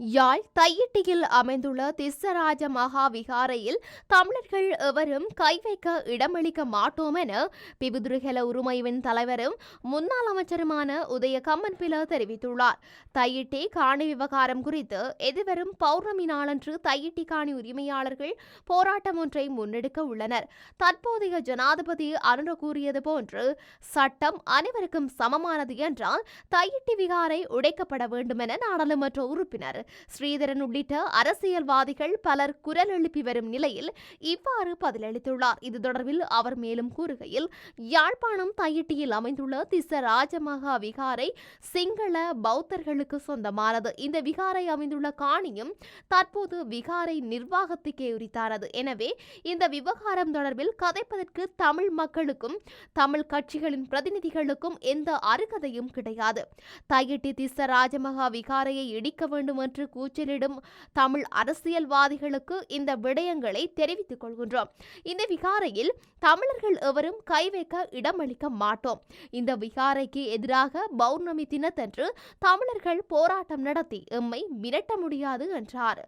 யாழ் தையிட்டியில் அமைந்துள்ள திஸ்ஸராஜ மகா விகாரையில் தமிழர்கள் எவரும் கை வைக்க இடமளிக்க மாட்டோம் என பிபுதுருகல உரிமைவின் தலைவரும் முன்னாள் அமைச்சருமான உதய கம்மன்பில தெரிவித்துள்ளார். தையிட்டி காணி விவகாரம் குறித்து எதிர்வரும் பௌர்ணமி நாளன்று தையிட்டி காணி உரிமையாளர்கள் போராட்டம் ஒன்றை முன்னெடுக்க உள்ளனர். தற்போதைய ஜனாதிபதி அனுர கூறியது போன்று சட்டம் அனைவருக்கும் சமமானது என்றால் தையிட்டி விகாரை உடைக்கப்பட வேண்டும் என நாடாளுமன்ற உறுப்பினர் ஸ்ரீதரன் உள்ளிட்ட அரசியல்வாதிகள் பலர் குரல் எழுப்பி வரும் நிலையில் இவ்வாறு பதிலளித்துள்ளார். இது தொடர்பில் அவர் மேலும் கூறுகையில் யாழ்ப்பாணம் தையிட்டியில் அமைந்துள்ள திச ராஜமகா விகாரை சிங்கள பௌத்தர்களுக்கு சொந்தமானது. இந்த விகாரை அமைந்துள்ள காணியும் தற்போது விகாரை நிர்வாகத்துக்கே உரித்தானது. எனவே இந்த விவகாரம் தொடர்பில் கதைப்பதற்கு தமிழ் மக்களுக்கும் தமிழ் கட்சிகளின் பிரதிநிதிகளுக்கும் எந்த அருகதையும் கிடையாது. தையிட்டி திச ராஜமகா விகாரையை இடிக்க வேண்டும் என்று கூச்சலிடும் தமிழ் அரசியல்வாதிகளுக்கு இந்த விடயங்களை தெரிவித்துக் கொள்கின்றோம். இந்த விகாரையில் தமிழர்கள் எவரும் கை வைக்க இடமளிக்க மாட்டோம். இந்த விகாரைக்கு எதிராக பௌர்ணமி தினத்தன்று தமிழர்கள் போராட்டம் நடத்தி எம்மை மிரட்ட முடியாது என்றார்.